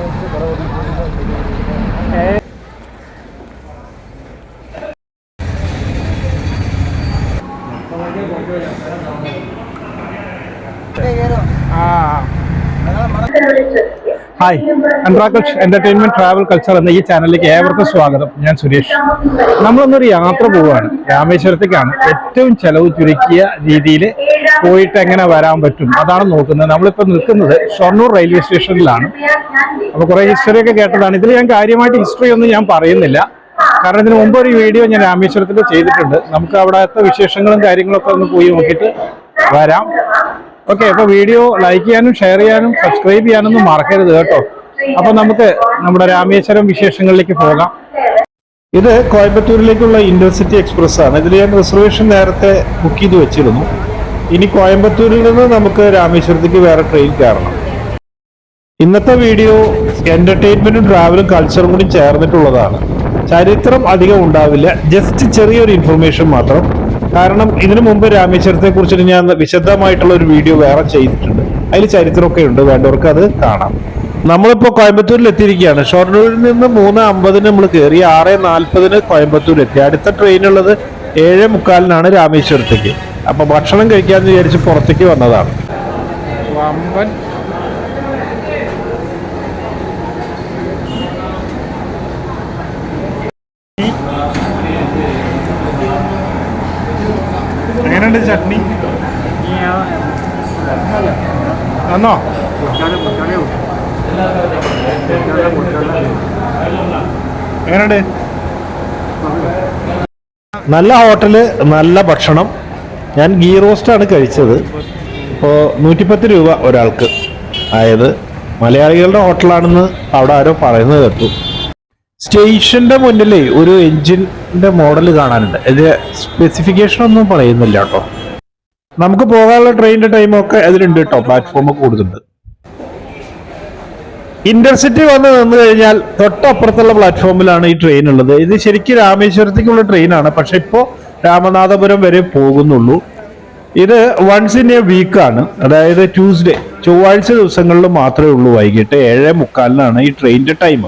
Gracias. Hi അൻറാക്കൽസ് entertainment travel culture എന്ന ഈ ചാനലിലേക്ക് ഏവർക്കും സ്വാഗതം. ഞാൻ സുരേഷ്. നമ്മളൊന്നൊരു യാത്ര പോവുകയാണ്. രാമേശ്വരത്തേക്കാണ് ഏറ്റവും ചെലവ് ചുരുക്കിയ രീതിയിൽ പോയിട്ട് എങ്ങനെ വരാൻ പറ്റും അതാണ് നോക്കുന്നത്. നമ്മളിപ്പോൾ നിൽക്കുന്നത് ഷൊർണൂർ റെയിൽവേ സ്റ്റേഷനിലാണ്. അപ്പോൾ കുറേ ഹിസ്റ്ററിയൊക്കെ കേട്ടതാണ്. ഇതിൽ ഞാൻ കാര്യമായിട്ട് ഹിസ്റ്ററി ഒന്നും ഞാൻ പറയുന്നില്ല. കാരണം ഇതിന് മുമ്പ് ഒരു വീഡിയോ ഞാൻ രാമേശ്വരത്തിൽ ചെയ്തിട്ടുണ്ട്. നമുക്ക് അവിടുത്തെ വിശേഷങ്ങളും കാര്യങ്ങളൊക്കെ ഒന്ന് പോയി നോക്കിയിട്ട് വരാം. ഓക്കെ അപ്പൊ വീഡിയോ ലൈക്ക് ചെയ്യാനും ഷെയർ ചെയ്യാനും സബ്സ്ക്രൈബ് ചെയ്യാനൊന്നും മറക്കരുത് കേട്ടോ. അപ്പൊ നമുക്ക് നമ്മുടെ രാമേശ്വരം വിശേഷങ്ങളിലേക്ക് പോകാം. ഇത് കോയമ്പത്തൂരിലേക്കുള്ള ഇന്റർസിറ്റി എക്സ്പ്രസ് ആണ്. ഇതിൽ ഞാൻ റിസർവേഷൻ നേരത്തെ ബുക്ക് ചെയ്ത് വെച്ചിരുന്നു. ഇനി കോയമ്പത്തൂരിൽ നിന്ന് നമുക്ക് രാമേശ്വരത്തേക്ക് വേറെ ട്രെയിൻ കയറണം. ഇന്നത്തെ വീഡിയോ എന്റർടൈൻമെന്റും ട്രാവലും കൾച്ചറും കൂടി ചേർന്നിട്ടുള്ളതാണ്. ചരിത്രം അധികം ഉണ്ടാവില്ല. ജസ്റ്റ് ചെറിയൊരു ഇൻഫർമേഷൻ മാത്രം. കാരണം ഇതിനു മുമ്പ് രാമേശ്വരത്തെ കുറിച്ചിട്ട് ഞാൻ വിശദമായിട്ടുള്ള ഒരു വീഡിയോ വേറെ ചെയ്തിട്ടുണ്ട്. അതിൽ ചരിത്രമൊക്കെ ഉണ്ട്. വേണ്ടവർക്ക് അത് കാണാം. നമ്മളിപ്പോ കോയമ്പത്തൂരിൽ എത്തിയിരിക്കുകയാണ്. ഷൊർണൂരിൽ നിന്ന് മൂന്ന് അമ്പതിന് നമ്മൾ കയറി ആറ് നാൽപ്പതിന് കോയമ്പത്തൂർ എത്തി. അടുത്ത ട്രെയിൻ ഉള്ളത് ഏഴ് മുക്കാലിനാണ് രാമേശ്വരത്തേക്ക്. അപ്പൊ ഭക്ഷണം കഴിക്കാന്ന് വിചാരിച്ച് പുറത്തേക്ക് വന്നതാണ്. വമ്പൻ എങ്ങനെയുണ്ട് ചട്നി തന്നോ എങ്ങനെയുണ്ട്? നല്ല ഹോട്ടൽ നല്ല ഭക്ഷണം. ഞാൻ ഗീ റോസ്റ്റ് ആണ് കഴിച്ചത്. ഇപ്പോൾ നൂറ്റിപ്പത്ത് രൂപ ഒരാൾക്ക് അതായത് മലയാളികളുടെ ഹോട്ടലാണെന്ന് അവിടെ ആരോ പറയുന്നത് കേട്ടു. സ്റ്റേഷന്റെ മുന്നിലേ ഒരു എഞ്ചിന്റെ മോഡൽ കാണാനുണ്ട്. അതിന്റെ സ്പെസിഫിക്കേഷൻ ഒന്നും പറയുന്നില്ല കേട്ടോ. നമുക്ക് പോകാനുള്ള ട്രെയിനിന്റെ ടൈമൊക്കെ അതിലുണ്ട് കേട്ടോ പ്ലാറ്റ്ഫോം ഒക്കെ കൊടുത്തിട്ടുണ്ട്. ഇന്റർസിറ്റി വന്ന് നിന്ന് കഴിഞ്ഞാൽ തൊട്ടപ്പുറത്തുള്ള പ്ലാറ്റ്ഫോമിലാണ് ഈ ട്രെയിൻ ഉള്ളത്. ഇത് ശരിക്കും രാമേശ്വരത്തേക്കുള്ള ട്രെയിനാണ് പക്ഷെ ഇപ്പോ രാമനാഥപുരം വരെ പോകുന്നുള്ളൂ. ഇത് വൺസ് ഇൻ എ വീക്കാണ് അതായത് ട്യൂസ്ഡേ ചൊവ്വാഴ്ച ദിവസങ്ങളിൽ മാത്രമേ ഉള്ളൂ. വൈകിട്ട് ഏഴ് മുക്കാലിനാണ് ഈ ട്രെയിനിന്റെ ടൈം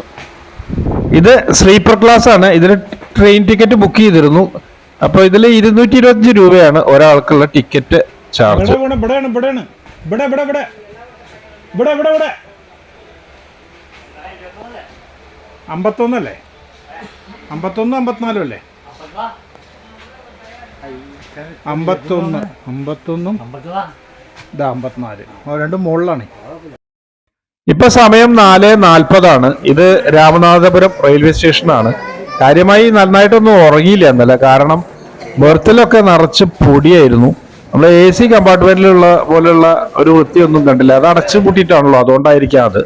ഇത് സ്ലീപ്പർ ക്ലാസ് ആണ്. ഇതിന് ട്രെയിൻ ടിക്കറ്റ് ബുക്ക് ചെയ്തിരുന്നു. അപ്പൊ ഇതിൽ ഇരുന്നൂറ്റി ഇരുപത്തിയഞ്ച് രൂപയാണ് ഒരാൾക്കുള്ള ടിക്കറ്റ് ചാർജ്. അമ്പത്തൊന്നല്ലേ അമ്പത്തൊന്ന് അമ്പത്തിനാലും അല്ലേ? അമ്പത്തൊന്ന് അമ്പത്തൊന്നും. ഇതാ അമ്പത്തിനാല്. രണ്ടും മുകളിലാണ്. ഇപ്പൊ സമയം നാല് നാൽപ്പതാണ്. ഇത് രാമനാഥപുരം റെയിൽവേ സ്റ്റേഷനാണ്. കാര്യമായി നന്നായിട്ടൊന്നും ഉറങ്ങിയില്ല എന്നല്ല കാരണം ബെർത്തിലൊക്കെ നിറച്ച് പൊടിയായിരുന്നു. നമ്മൾ എ സി കമ്പാർട്ട്മെന്റിലുള്ള പോലെയുള്ള ഒരു വൃത്തിയൊന്നും കണ്ടില്ല. അത് അടച്ചു പൂട്ടിയിട്ടാണല്ലോ അതുകൊണ്ടായിരിക്കാം അത്.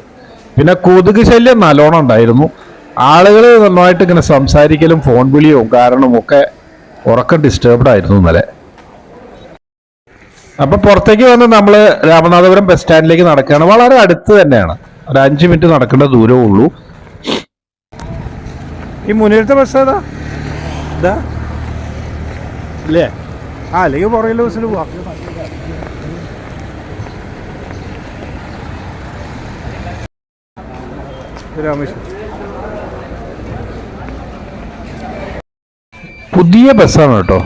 പിന്നെ കൊതുക് ശല്യം നല്ലോണം ഉണ്ടായിരുന്നു. ആളുകൾ നന്നായിട്ട് ഇങ്ങനെ സംസാരിക്കലും ഫോൺ വിളിയും കാരണവും ഒക്കെ ഉറക്കം ഡിസ്റ്റർബ്ഡ് ആയിരുന്നു ഇന്നലെ. അപ്പൊ പുറത്തേക്ക് വന്ന് നമ്മൾ രാമനാഥപുരം ബസ് സ്റ്റാൻഡിലേക്ക് നടക്കുകയാണ്. വളരെ അടുത്ത് തന്നെയാണ്. ഒരു അഞ്ച് മിനിറ്റ് നടക്കേണ്ട ദൂരമേ ഉള്ളൂ. ഈ മുന്നിലത്തെ ബസ് ഏതാ? ഇതാ. അല്ലേ? ആ അല്ലെങ്കിൽ പുറകിലെ ബസ്സിൽ പോവാം. പുതിയ ബസ്സാണ് കേട്ടോ.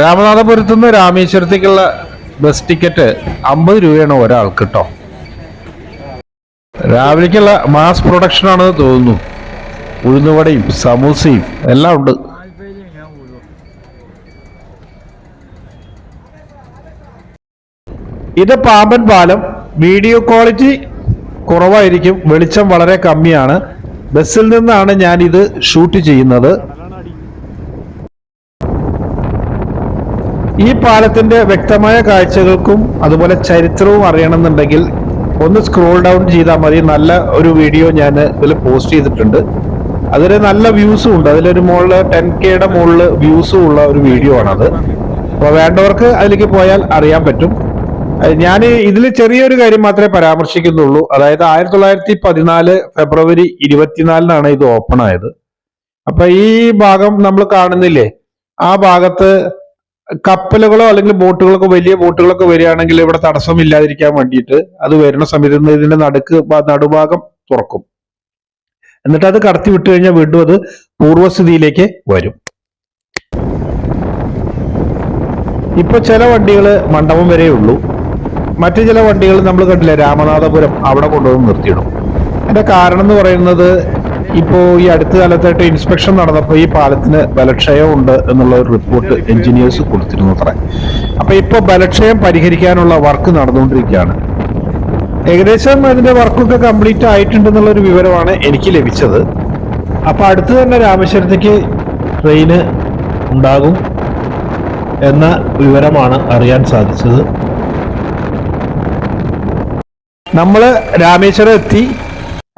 രാമനാഥപുരത്ത് നിന്ന് രാമേശ്വരത്തേക്കുള്ള ബസ് ടിക്കറ്റ് അമ്പത് രൂപയാണ് ഒരാൾക്ക് കേട്ടോ. രാവിലേക്കുള്ള മാസ് പ്രൊഡക്ഷൻ ആണെന്ന് തോന്നുന്നു. ഉഴുന്നുവടയും സമൂസയും എല്ലാം ഉണ്ട്. ഇത് പാമ്പൻ പാലം. വീഡിയോ ക്വാളിറ്റി കുറവായിരിക്കും. വെളിച്ചം വളരെ കമ്മിയാണ്. ബസ്സിൽ നിന്നാണ് ഞാൻ ഇത് ഷൂട്ട് ചെയ്യുന്നത്. ഈ പാലത്തിന്റെ വ്യക്തമായ കാഴ്ചകൾക്കും അതുപോലെ ചരിത്രവും അറിയണമെന്നുണ്ടെങ്കിൽ ഒന്ന് സ്ക്രോൾ ഡൗൺ ചെയ്താൽ മതി. നല്ല ഒരു വീഡിയോ ഞാൻ ഇതിൽ പോസ്റ്റ് ചെയ്തിട്ടുണ്ട്. അതിൽ നല്ല വ്യൂസും ഉണ്ട്. അതിലൊരു മുകളിൽ ടെൻ കെയുടെ മുകളിൽ വ്യൂസും ഉള്ള ഒരു വീഡിയോ ആണത്. അപ്പോൾ വേണ്ടവർക്ക് അതിലേക്ക് പോയാൽ അറിയാൻ പറ്റും. ഞാൻ ഇതിൽ ചെറിയൊരു കാര്യം മാത്രമേ പരാമർശിക്കുന്നുള്ളൂ. അതായത് ആയിരത്തി തൊള്ളായിരത്തി പതിനാല് ഫെബ്രുവരി ഇരുപത്തിനാലിനാണ് ഇത് ഓപ്പൺ ആയത്. അപ്പൊ ഈ ഭാഗം നമ്മൾ കാണുന്നില്ലേ? ആ ഭാഗത്ത് കപ്പലുകളോ അല്ലെങ്കിൽ ബോട്ടുകളൊക്കെ വലിയ ബോട്ടുകളൊക്കെ വരികയാണെങ്കിൽ ഇവിടെ തടസ്സമില്ലാതിരിക്കാൻ വേണ്ടിയിട്ട് അത് വരുന്ന സമയത്ത് ഇതിന്റെ നടുക്ക് നടുഭാഗം തുറക്കും. എന്നിട്ട് അത് കടത്തി വിട്ടു കഴിഞ്ഞാൽ വീണ്ടും അത് പൂർവസ്ഥിതിയിലേക്ക് വരും. ഇപ്പൊ ചില വണ്ടികൾ മണ്ഡപം വരെ ഉള്ളൂ. മറ്റു ചില വണ്ടികൾ നമ്മൾ കണ്ടില്ലേ രാമനാഥപുരം അവിടെ കൊണ്ടുവന്ന് നിർത്തിയിടും. അതിന്റെ കാരണം എന്ന് പറയുന്നത് ഇപ്പോ ഈ അടുത്ത കാലത്തായിട്ട് ഇൻസ്പെക്ഷൻ നടന്നപ്പോൾ ഈ പാലത്തിന് ബലക്ഷയം ഉണ്ട് എന്നുള്ള ഒരു റിപ്പോർട്ട് എഞ്ചിനീയേഴ്സ് കൊടുത്തിരുന്നു അത്ര. അപ്പൊ ഇപ്പൊ ബലക്ഷയം പരിഹരിക്കാനുള്ള വർക്ക് നടന്നുകൊണ്ടിരിക്കുകയാണ്. ഏകദേശം അതിന്റെ വർക്കൊക്കെ കംപ്ലീറ്റ് ആയിട്ടുണ്ടെന്നുള്ള ഒരു വിവരമാണ് എനിക്ക് ലഭിച്ചത്. അപ്പൊ അടുത്ത് തന്നെ രാമേശ്വരത്തേക്ക് ട്രെയിന് ഉണ്ടാകും എന്ന വിവരമാണ് അറിയാൻ സാധിച്ചത്. നമ്മൾ രാമേശ്വരം എത്തി.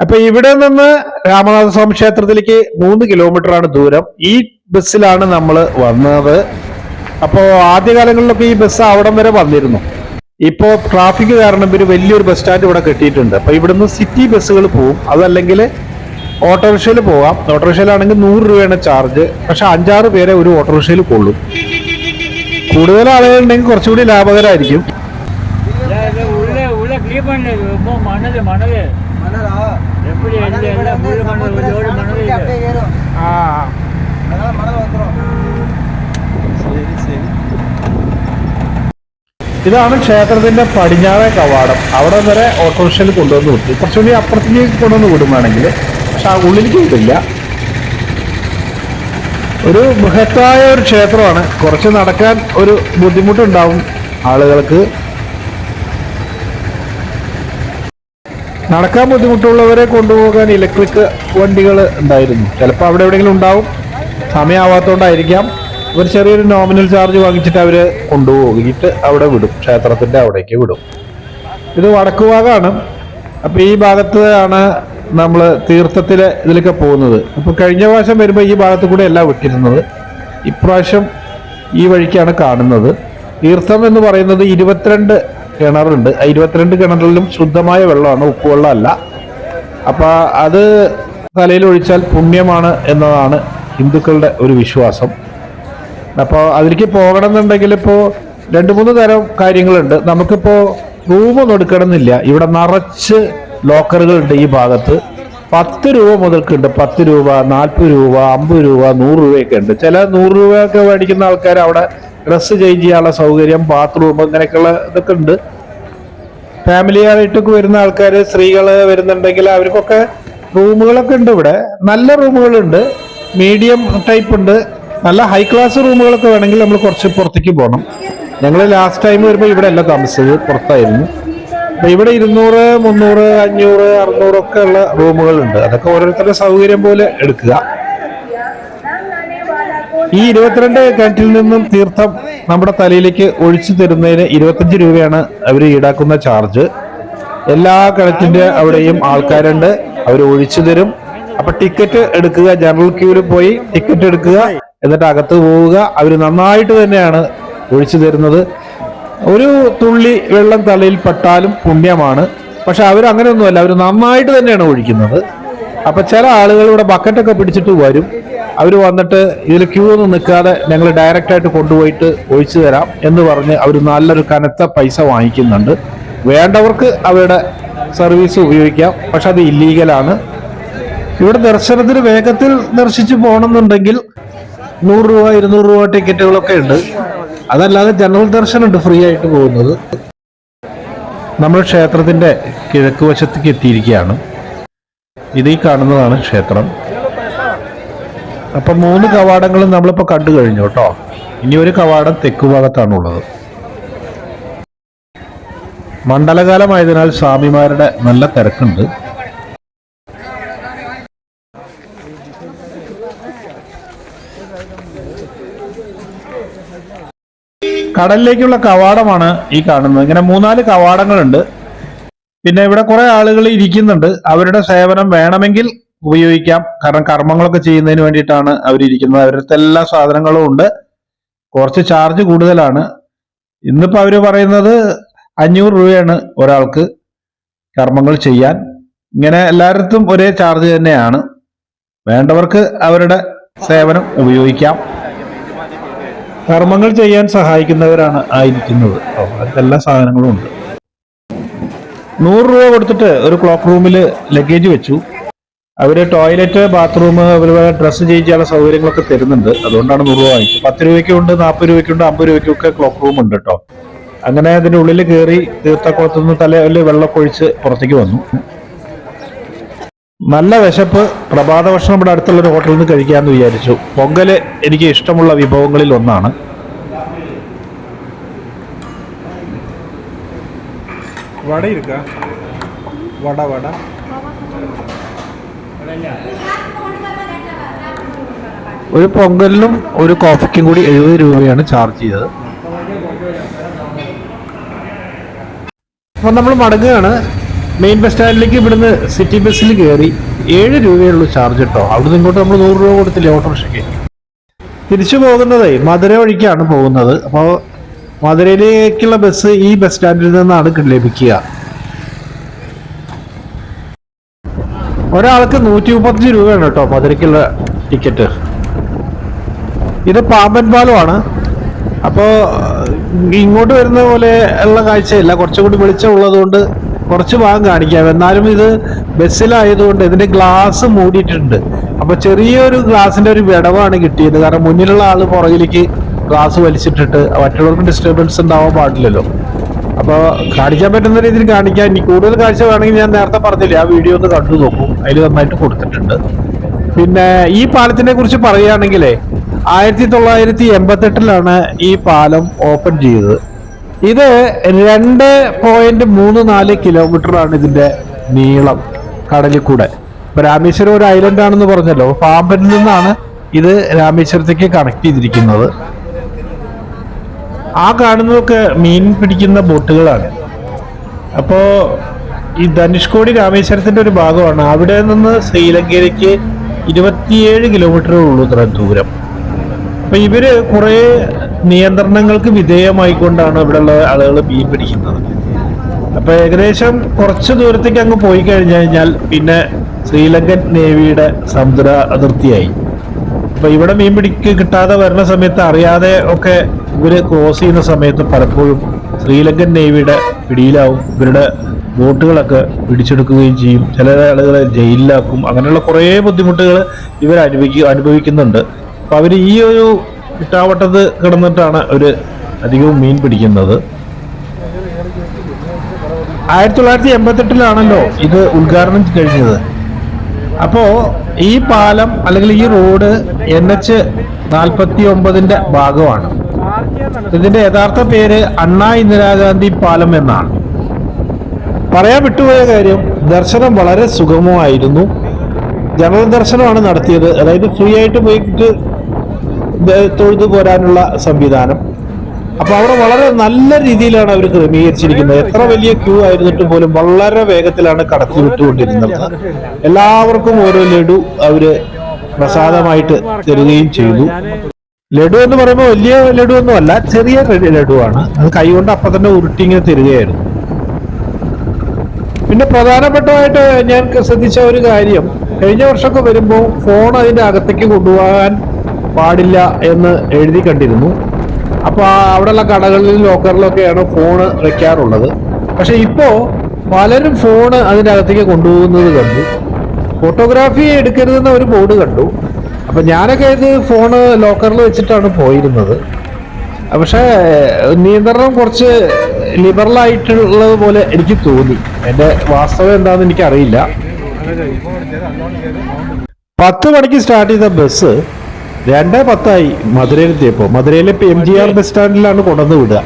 അപ്പൊ ഇവിടെ നിന്ന് രാമനാഥസ്വാമി ക്ഷേത്രത്തിലേക്ക് മൂന്ന് കിലോമീറ്റർ ആണ് ദൂരം. ഈ ബസ്സിലാണ് നമ്മൾ വന്നത്. അപ്പോ ആദ്യകാലങ്ങളിലൊക്കെ ഈ ബസ് അവിടം വരെ വന്നിരുന്നു. ഇപ്പോൾ ട്രാഫിക് കാരണം പിന്നെ വലിയൊരു ബസ് സ്റ്റാൻഡ് ഇവിടെ കെട്ടിയിട്ടുണ്ട്. അപ്പോൾ ഇവിടുന്ന് സിറ്റി ബസ്സുകൾ പോവും. അതല്ലെങ്കിൽ ഓട്ടോറിക്ഷയിൽ പോവാം. ഓട്ടോറിക്ഷയിലാണെങ്കിൽ നൂറ് രൂപയാണ് ചാർജ് പക്ഷെ അഞ്ചാറ് പേരെ ഒരു ഓട്ടോറിക്ഷയിൽ കൊള്ളും. കൂടുതൽ ആളുകളുണ്ടെങ്കിൽ കുറച്ചുകൂടി ലാഭകരായിരിക്കും. ആ. ഇതാണ് ക്ഷേത്രത്തിന്റെ പടിഞ്ഞാറേ കവാടം. അവിടെ വരെ ഓട്ടോറിക്ഷയിൽ കൊണ്ടുവന്ന് വിട്ടു. കുറച്ചുകൂടി അപ്പുറത്തേക്ക് കൊണ്ടുവന്ന് വിടുകയാണെങ്കിൽ പക്ഷെ ആ ഉള്ളിലേക്ക് വിടില്ല. ഒരു ബൃഹത്തായ ഒരു ക്ഷേത്രമാണ്. കുറച്ച് നടക്കാൻ ഒരു ബുദ്ധിമുട്ടുണ്ടാവും ആളുകൾക്ക്. നടക്കാൻ ബുദ്ധിമുട്ടുള്ളവരെ കൊണ്ടുപോകാൻ ഇലക്ട്രിക് വണ്ടികൾ ഉണ്ടായിരുന്നു. ചിലപ്പോൾ അവിടെ എവിടെയെങ്കിലും ഉണ്ടാവും. സമയമാവാത്തോണ്ടായിരിക്കാം ഒരു ചെറിയൊരു നോമിനൽ ചാർജ് വാങ്ങിച്ചിട്ട് അവർ കൊണ്ടുപോയിട്ട് അവിടെ വിടും. ക്ഷേത്രത്തിന്റെ അവിടേക്ക് വിടും. ഇത് വടക്കു ഭാഗമാണ് അപ്പൊ ഈ ഭാഗത്ത് ആണ് നമ്മൾ തീർത്ഥത്തിലെ ഇതിലൊക്കെ പോകുന്നത്. അപ്പൊ കഴിഞ്ഞ പ്രാവശ്യം വരുമ്പോൾ ഈ ഭാഗത്ത് കൂടെ അല്ല വിട്ടിരുന്നത്. ഇപ്രാവശ്യം ഈ വഴിക്കാണ് കാണുന്നത്. തീർത്ഥം എന്ന് പറയുന്നത് ഇരുപത്തിരണ്ട് കിണറുണ്ട്. ആ ഇരുപത്തിരണ്ട് കിണറിലും ശുദ്ധമായ വെള്ളമാണ്. ഉപ്പുവെള്ളമല്ല അപ്പോൾ അപ്പൊ അത് തലയിൽ ഒഴിച്ചാൽ പുണ്യമാണ് എന്നതാണ് ഹിന്ദുക്കളുടെ ഒരു വിശ്വാസം. അപ്പോൾ അതിലേക്ക് പോകണം എന്നുണ്ടെങ്കിൽ ഇപ്പോൾ രണ്ട് മൂന്ന് തരം കാര്യങ്ങളുണ്ട്. നമുക്കിപ്പോൾ റൂമൊന്നും എടുക്കണമെന്നില്ല. ഇവിടെ നിറച്ച് ലോക്കറുകളുണ്ട് ഈ ഭാഗത്ത്. പത്ത് രൂപ മുതൽക്കുണ്ട്. പത്ത് രൂപ നാൽപ്പത് രൂപ അമ്പത് രൂപ നൂറ് രൂപയൊക്കെ ഉണ്ട്. ചില നൂറ് രൂപയൊക്കെ മേടിക്കുന്ന ആൾക്കാർ അവിടെ ഡ്രസ്സ് ചേഞ്ച് ചെയ്യാനുള്ള സൗകര്യം ബാത്റൂം അങ്ങനെയൊക്കെയുള്ള ഇതൊക്കെ ഉണ്ട്. ഫാമിലി ആയിട്ടൊക്കെ വരുന്ന ആൾക്കാർ സ്ത്രീകൾ വരുന്നുണ്ടെങ്കിൽ അവർക്കൊക്കെ റൂമുകളൊക്കെ ഉണ്ട് ഇവിടെ. നല്ല റൂമുകളുണ്ട്. മീഡിയം ടൈപ്പ് ഉണ്ട്. നല്ല ഹൈ ക്ലാസ് റൂമുകളൊക്കെ വേണമെങ്കിൽ നമ്മൾ കുറച്ച് പുറത്തേക്ക് പോകണം. ഞങ്ങൾ ലാസ്റ്റ് ടൈം വരുമ്പോൾ ഇവിടെ അല്ല താമസിച്ചത് പുറത്തായിരുന്നു. അപ്പൊ ഇവിടെ ഇരുന്നൂറ് മുന്നൂറ് അഞ്ഞൂറ് അറുന്നൂറ് ഒക്കെ ഉള്ള റൂമുകളുണ്ട്. അതൊക്കെ ഓരോരുത്തരുടെ സൗകര്യം പോലെ എടുക്കുക. ഈ ഇരുപത്തിരണ്ട് കിണറ്റിൽ നിന്നും തീർത്ഥം നമ്മുടെ തലയിലേക്ക് ഒഴിച്ചു തരുന്നതിന് ഇരുപത്തഞ്ച് രൂപയാണ് അവർ ഈടാക്കുന്ന ചാർജ് എല്ലാ കിണറ്റിന്റെ അവിടെയും ആൾക്കാരുണ്ട്. അവർ ഒഴിച്ചു തരും. അപ്പൊ ടിക്കറ്റ് എടുക്കുക ജനറൽ ക്യൂവിൽ പോയി ടിക്കറ്റ് എടുക്കുക. എന്നിട്ട് അകത്ത് പോവുക. അവർ നന്നായിട്ട് തന്നെയാണ് ഒഴിച്ചു തരുന്നത്. ഒരു തുള്ളി വെള്ളം തലയിൽ പെട്ടാലും പുണ്യമാണ്. പക്ഷെ അവർ അങ്ങനെയൊന്നുമല്ല. അവർ നന്നായിട്ട് തന്നെയാണ് ഒഴിക്കുന്നത്. അപ്പൊ ചില ആളുകൾ ഇവിടെ ബക്കറ്റൊക്കെ പിടിച്ചിട്ട് വരും. അവർ വന്നിട്ട് ഇതിൽ ക്യൂ ഒന്നും നിൽക്കാതെ ഞങ്ങൾ ഡയറക്റ്റ് ആയിട്ട് കൊണ്ടുപോയിട്ട് ഒഴിച്ചു തരാം എന്ന് പറഞ്ഞ് അവർ നല്ലൊരു കനത്ത പൈസ വാങ്ങിക്കുന്നുണ്ട്. വേണ്ടവർക്ക് അവരുടെ സർവീസ് ഉപയോഗിക്കാം. പക്ഷെ അത് ഇല്ലീഗലാണ് ഇവിടെ ദർശനത്തിന് വേഗത്തിൽ ദർശിച്ചു പോകണമെന്നുണ്ടെങ്കിൽ നൂറ് രൂപ ഇരുന്നൂറ് രൂപ ടിക്കറ്റുകളൊക്കെ ഉണ്ട്. അതല്ലാതെ ജനറൽ ദർശനമുണ്ട് ഫ്രീ ആയിട്ട് പോകുന്നത്. നമ്മൾ ക്ഷേത്രത്തിന്റെ കിഴക്ക് വശത്തേക്ക് എത്തിയിരിക്കുകയാണ്. ഇതീ കാണുന്നതാണ് ക്ഷേത്രം. അപ്പൊ മൂന്ന് കവാടങ്ങളും നമ്മളിപ്പോ കണ്ടു കഴിഞ്ഞു കേട്ടോ. ഇനി ഒരു കവാടം തെക്കു ഭാഗത്താണുള്ളത്. മണ്ഡലകാലമായതിനാൽ സ്വാമിമാരുടെ നല്ല തിരക്കുണ്ട്. കടലിലേക്കുള്ള കവാടമാണ് ഈ കാണുന്നത്. ഇങ്ങനെ മൂന്നാൽ കവാടങ്ങളുണ്ട്. പിന്നെ ഇവിടെ കുറെ ആളുകൾ ഇരിക്കുന്നുണ്ട്. അവരുടെ സേവനം വേണമെങ്കിൽ ഉപയോഗിക്കാം. കാരണം കർമ്മങ്ങളൊക്കെ ചെയ്യുന്നതിന് വേണ്ടിയിട്ടാണ് അവരിയ്ക്കുന്നത് അവരുടെ എല്ലാ സാധനങ്ങളും ഉണ്ട്. കുറച്ച് ചാർജ് കൂടുതലാണ്. ഇന്നിപ്പോ അവർ പറയുന്നത് അഞ്ഞൂറ് രൂപയാണ് ഒരാൾക്ക് കർമ്മങ്ങൾ ചെയ്യാൻ. ഇങ്ങനെ എല്ലായിടത്തും ഒരേ ചാർജ് തന്നെയാണ്. വേണ്ടവർക്ക് അവരുടെ സേവനം ഉപയോഗിക്കാം. കർമ്മങ്ങൾ ചെയ്യാൻ സഹായിക്കുന്നവരാണ് ആയിരിക്കുന്നത്. എല്ലാ സാധനങ്ങളും ഉണ്ട്. നൂറ് രൂപ കൊടുത്തിട്ട് ഒരു ക്ലോക്ക് റൂമിൽ ലഗേജ് വെച്ചു. അവർ ടോയ്ലറ്റ് ബാത്റൂം അതുപോലെ ഡ്രസ്സ് ചെയ്യിച്ചുള്ള സൗകര്യങ്ങളൊക്കെ തരുന്നുണ്ട്. അതുകൊണ്ടാണ് നൂറ് രൂപ വാങ്ങിച്ചത്. പത്ത് രൂപയ്ക്കുണ്ട് നാൽപ്പത് രൂപയ്ക്കുണ്ട് അമ്പത് രൂപയ്ക്കൊക്കെ ക്ലോക്ക് റൂം ഉണ്ട് കേട്ടോ. അങ്ങനെ അതിന്റെ ഉള്ളിൽ കയറി തീർത്ഥക്കുളത്തുനിന്ന് തലയിൽ വെള്ളമൊക്കെ ഒഴിച്ച് പുറത്തേക്ക് വന്നു. നല്ല വിശപ്പ് പ്രഭാത ഭക്ഷണം ഇവിടെ അടുത്തുള്ളൊരു ഹോട്ടലിൽ നിന്ന് കഴിക്കാമെന്ന് വിചാരിച്ചു. പൊങ്കൽ എനിക്ക് ഇഷ്ടമുള്ള വിഭവങ്ങളിൽ ഒന്നാണ്. ഒരു പൊങ്കലിനും ഒരു കോഫിക്കും കൂടി എഴുപത് രൂപയാണ് ചാർജ് ചെയ്തത്. അപ്പം നമ്മൾ മടങ്ങുകയാണ്. മെയിൻ ബസ് സ്റ്റാൻഡിലേക്ക് ഇവിടുന്ന് സിറ്റി ബസ്സിൽ കയറി ഏഴ് രൂപയുള്ള ചാർജ് കേട്ടോ അവിടുന്ന് ഇങ്ങോട്ട് നമ്മൾ നൂറ് രൂപ കൊടുത്തില്ലേ ഓട്ടോറിക്ഷയ്ക്ക്? തിരിച്ചു പോകുന്നതേ മധുര വഴിക്കാണ് പോകുന്നത്. അപ്പോൾ മധുരയിലേക്കുള്ള ബസ് ഈ ബസ് സ്റ്റാൻഡിൽ നിന്നാണ് ലഭിക്കുക. ഒരാൾക്ക് നൂറ്റി മുപ്പത്തഞ്ച് രൂപയാണ് കേട്ടോ മധുരയ്ക്കുള്ള ടിക്കറ്റ്. ഇത് പാമ്പൻ പാലമാണ്. അപ്പോൾ ഇങ്ങോട്ട് വരുന്ന പോലെ ഉള്ള കാഴ്ചയില്ല. കുറച്ചും കൂടി വെളിച്ചം കൊണ്ട് കുറച്ച് ഭാഗം കാണിക്കാം. എന്നാലും ഇത് ബസ്സിലായതുകൊണ്ട് ഇതിന്റെ ഗ്ലാസ് മൂടിയിട്ടുണ്ട്. അപ്പൊ ചെറിയൊരു ഗ്ലാസിന്റെ ഒരു വിടവാണ് കിട്ടിയത്. കാരണം മുന്നിലുള്ള ആൾ പുറകിലേക്ക് ഗ്ലാസ് വലിച്ചിട്ടിട്ട് മറ്റുള്ളവർക്ക് ഡിസ്റ്റർബൻസ് ഉണ്ടാവാൻ പാടില്ലല്ലോ. അപ്പോൾ കാണിക്കാൻ പറ്റുന്ന രീതിയിൽ കാണിക്കാൻ ഇനി കൂടുതൽ കാഴ്ച വേണമെങ്കിൽ ഞാൻ നേരത്തെ പറഞ്ഞില്ലേ ആ വീഡിയോ ഒന്ന് കണ്ടു നോക്കും. അതിൽ നന്നായിട്ട് കൊടുത്തിട്ടുണ്ട്. പിന്നെ ഈ പാലത്തിനെ കുറിച്ച് പറയുകയാണെങ്കിലേ ആയിരത്തി തൊള്ളായിരത്തി എൺപത്തെട്ടിലാണ് ഈ പാലം ഓപ്പൺ ചെയ്തത്. ഇത് രണ്ട് പോയിന്റ് മൂന്ന് നാല് കിലോമീറ്റർ ആണ് ഇതിന്റെ നീളം കടലിൽ കൂടെ ഇപ്പൊ രാമേശ്വരം ഒരു ഐലൻഡ് ആണെന്ന് പറഞ്ഞല്ലോ പാമ്പനിൽ നിന്നാണ് ഇത് രാമേശ്വരത്തേക്ക് കണക്ട് ചെയ്തിരിക്കുന്നത്. ആ കാണുന്നതൊക്കെ മീൻ പിടിക്കുന്ന ബോട്ടുകളാണ്. അപ്പോ ഈ ധനുഷ്കോടി രാമേശ്വരത്തിന്റെ ഒരു ഭാഗമാണ്. അവിടെ നിന്ന് ശ്രീലങ്കയിലേക്ക് ഇരുപത്തിയേഴ് കിലോമീറ്ററേ ഉള്ളൂ ഇത്ര ദൂരം. അപ്പൊ ഇവർ കുറെ നിയന്ത്രണങ്ങൾക്ക് വിധേയമായിക്കൊണ്ടാണ് ഇവിടെയുള്ള ആളുകൾ മീൻ പിടിക്കുന്നത്. അപ്പൊ ഏകദേശം കുറച്ച് ദൂരത്തേക്ക് അങ്ങ് പോയി കഴിഞ്ഞു കഴിഞ്ഞാൽ പിന്നെ ശ്രീലങ്കൻ നേവിയുടെ സമുദ്ര അതിർത്തിയായി. അപ്പൊ ഇവിടെ മീൻ പിടിക്ക് കിട്ടാതെ വരുന്ന സമയത്ത് അറിയാതെ ഒക്കെ ഇവർ ക്രോസ് ചെയ്യുന്ന സമയത്ത് പലപ്പോഴും ശ്രീലങ്കൻ നേവിയുടെ പിടിയിലാവും. ഇവരുടെ ബോട്ടുകളൊക്കെ പിടിച്ചെടുക്കുകയും ചെയ്യും. ചില ആളുകളെ ജയിലിലാക്കും. അങ്ങനെയുള്ള കുറേ ബുദ്ധിമുട്ടുകൾ ഇവർ അനുഭവിക്കുക അനുഭവിക്കുന്നുണ്ട്. അപ്പൊ അവർ ഈ ഒരു ഇട്ടാവട്ടത്ത് കിടന്നിട്ടാണ് ഒരു അധികവും മീൻ പിടിക്കുന്നത്. ആയിരത്തി തൊള്ളായിരത്തി എൺപത്തെട്ടിലാണല്ലോ ഇത് ഉദ്ഘാടനം കഴിഞ്ഞത്. അപ്പോ ഈ പാലം അല്ലെങ്കിൽ ഈ റോഡ് എൻ എച്ച് നാൽപ്പത്തി ഒമ്പതിന്റെ ഭാഗമാണ്. ഇതിന്റെ യഥാർത്ഥ പേര് അണ്ണാ ഇന്ദിരാഗാന്ധി പാലം എന്നാണ്. പറയാൻ വിട്ടുപോയ കാര്യം ദർശനം വളരെ സുഗമമായിരുന്നു. ജനറൽ ദർശനമാണ് നടത്തിയത്. അതായത് ഫ്രീ ആയിട്ട് പോയിട്ട് തൊഴുതു പോരാനുള്ള സംവിധാനം. അപ്പൊ അവിടെ വളരെ നല്ല രീതിയിലാണ് അവർ ക്രമീകരിച്ചിരിക്കുന്നത്. എത്ര വലിയ ക്യൂ ആയിരുന്നിട്ട് പോലും വളരെ വേഗത്തിലാണ് കടത്തി വിട്ടുകൊണ്ടിരുന്നത്. എല്ലാവർക്കും ഓരോ ലഡു അവർ പ്രസാദമായിട്ട് തരികയും ചെയ്തു. ലഡു എന്ന് പറയുമ്പോൾ വലിയ ലഡു ഒന്നും അല്ല ചെറിയ ലഡു ആണ് അത് കൈകൊണ്ട് അപ്പൊ തന്നെ ഉരുട്ടി ഇങ്ങനെ തരികയായിരുന്നു. പിന്നെ പ്രധാനപ്പെട്ടതായിട്ട് ഞാൻ ശ്രദ്ധിച്ച ഒരു കാര്യം. കഴിഞ്ഞ വർഷമൊക്കെ വരുമ്പോൾ ഫോൺ അതിന്റെ അകത്തേക്ക് കൊണ്ടുപോകാൻ പാടില്ല എന്ന് എഴുതി കണ്ടിരുന്നു. അപ്പോൾ അവിടെയുള്ള കടകളിലും ലോക്കറിലൊക്കെയാണ് ഫോണ് വെക്കാറുള്ളത്. പക്ഷേ ഇപ്പോൾ പലരും ഫോണ് അതിന്റെ അകത്തേക്ക് കൊണ്ടുപോകുന്നത് കണ്ടു. ഫോട്ടോഗ്രാഫി എടുക്കരുതെന്ന ഒരു ബോർഡ് കണ്ടു. അപ്പം ഞാനൊക്കെ ഇത് ഫോണ് ലോക്കറിൽ വെച്ചിട്ടാണ് പോയിരുന്നത്. പക്ഷേ നിയന്ത്രണം കുറച്ച് ലിബറൽ ആയിട്ടുള്ളത് പോലെ എനിക്ക് തോന്നി. എന്റെ വാസ്തവം എന്താണെന്ന് എനിക്കറിയില്ല. പത്ത് മണിക്ക് സ്റ്റാർട്ട് ചെയ്ത ബസ് രണ്ടേ പത്തായി മധുരയിലെത്തിയപ്പോൾ മധുരയിലെ എം ജി ആർ ബസ് സ്റ്റാൻഡിലാണ് കൊണ്ടുവന്ന് വിടുക.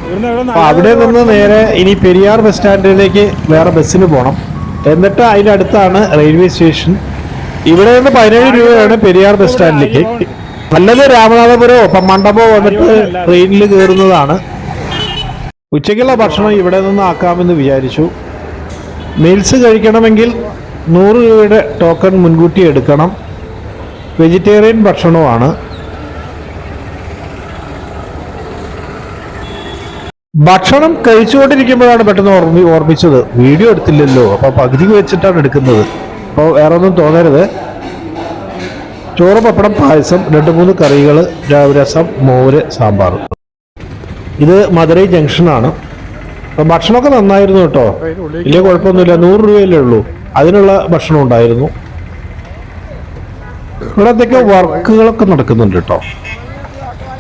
അപ്പൊ അവിടെ നിന്ന് നേരെ ഇനി പെരിയാർ ബസ് സ്റ്റാൻഡിലേക്ക് വേറെ ബസ്സിന് പോകണം എന്നിട്ട് അതിന്റെ അടുത്താണ് റെയിൽവേ സ്റ്റേഷൻ ഇവിടെ നിന്ന് പതിനേഴ് രൂപയാണ് പെരിയാർ ബസ് സ്റ്റാൻഡിലേക്ക് നല്ലത് രാമനാഥപുരമോ? മണ്ഡപമോ വന്നിട്ട് ട്രെയിനിൽ കയറുന്നതാണ് ഉച്ചയ്ക്കുള്ള ഭക്ഷണം ഇവിടെ നിന്ന് ആക്കാമെന്ന് വിചാരിച്ചു. മീൽസ് കഴിക്കണമെങ്കിൽ നൂറ് രൂപയുടെ ടോക്കൺ മുൻകൂട്ടി എടുക്കണം. വെജിറ്റേറിയൻ ഭക്ഷണമാണ്. ഭക്ഷണം കഴിച്ചുകൊണ്ടിരിക്കുമ്പോഴാണ് പെട്ടെന്ന് ഓർമ്മി ഓർമ്മിച്ചത്. വീഡിയോ എടുത്തില്ലല്ലോ. അപ്പൊ പകുതി വെച്ചിട്ടാണ് എടുക്കുന്നത്. അപ്പോൾ വേറെ ഒന്നും തോന്നരുത്. ചോറ് പപ്പടം പായസം രണ്ട് മൂന്ന് കറികൾ രസം മോര് സാമ്പാർ. ഇത് മധുരൈ ജംഗ്ഷനാണ്. അപ്പം ഭക്ഷണമൊക്കെ നന്നായിരുന്നു കേട്ടോ. വലിയ കുഴപ്പമൊന്നുമില്ല. നൂറ് രൂപയല്ലേ ഉള്ളൂ. അതിനുള്ള ഭക്ഷണം ഉണ്ടായിരുന്നു. ഇവിടെ എന്തൊക്കെ വർക്കുകളൊക്കെ നടക്കുന്നുണ്ട് കേട്ടോ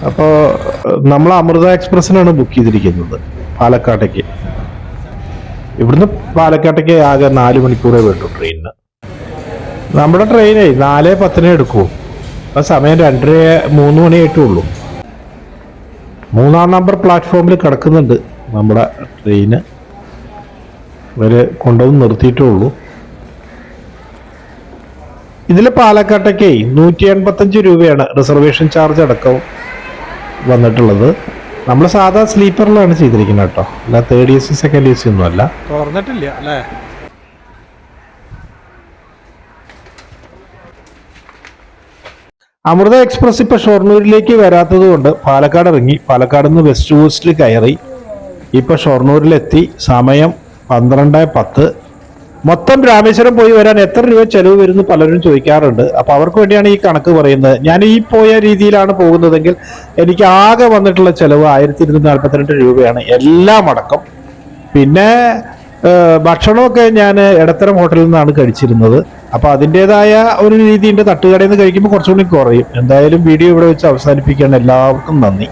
അപ്പോൾ നമ്മൾ അമൃത എക്സ്പ്രസ്സിനാണ് ബുക്ക് ചെയ്തിരിക്കുന്നത് പാലക്കാട്ടേക്ക്. ഇവിടുന്ന് പാലക്കാട്ടേക്ക് ആകെ നാല് മണിക്കൂറേ വേണ്ടു ട്രെയിനിന്. നമ്മുടെ ട്രെയിനേ നാല് പത്തിനേ എടുക്കൂ. അപ്പം സമയം രണ്ടര മൂന്ന് മണിയായിട്ടേ ഉള്ളൂ. മൂന്നാം നമ്പർ പ്ലാറ്റ്ഫോമിൽ കിടക്കുന്നുണ്ട് നമ്മുടെ ട്രെയിന്. ഇവർ കൊണ്ടുവന്ന് നിർത്തിയിട്ടേ ഉള്ളൂ. ഇതിൽ പാലക്കാട്ടേക്ക് നൂറ്റി എൺപത്തഞ്ച് രൂപയാണ് റിസർവേഷൻ ചാർജ് അടക്കം വന്നിട്ടുള്ളത്. നമ്മൾ സാധാ സ്ലീപ്പറിലാണ് ചെയ്തിരിക്കുന്നത് കേട്ടോ. അല്ല third A C second A C ഒന്നും അല്ല തുറന്നിട്ടില്ല അല്ലേ? അമൃത എക്സ്പ്രസ് ഇപ്പൊ ഷൊർണൂരിലേക്ക് വരാത്തത് കൊണ്ട് പാലക്കാട് ഇറങ്ങി. പാലക്കാട് നിന്ന് വെസ്റ്റ് കോസ്റ്റിൽ കയറി. ഇപ്പൊ ഷൊർണൂരിലെത്തി. സമയം പന്ത്രണ്ട് പത്ത്. മൊത്തം രാമേശ്വരം പോയി വരാൻ എത്ര രൂപ ചെലവ് വരുന്നു പലരും ചോദിക്കാറുണ്ട്. അപ്പൊ അവർക്ക് വേണ്ടിയാണ് ഈ കണക്ക് പറയുന്നത്. ഞാൻ ഈ പോയ രീതിയിലാണ് പോകുന്നതെങ്കിൽ എനിക്ക് ആകെ വന്നിട്ടുള്ള ചെലവ് ആയിരത്തി ഇരുന്നൂറ്റി നാൽപ്പത്തിരണ്ട് രൂപയാണ് എല്ലാം അടക്കം പിന്നെ ഭക്ഷണമൊക്കെ ഞാൻ ഇടത്തരം ഹോട്ടലിൽ നിന്നാണ് കഴിച്ചിരുന്നത്. അപ്പൊ അതിന്റെതായ ഒരു രീതിയുണ്ട്. തട്ടുകടയിൽ നിന്ന് കഴിക്കുമ്പോൾ കുറച്ചുകൂടി കുറയും. എന്തായാലും വീഡിയോ ഇവിടെ വെച്ച് അവസാനിപ്പിക്കുകയാണ്. എല്ലാവർക്കും നന്ദി.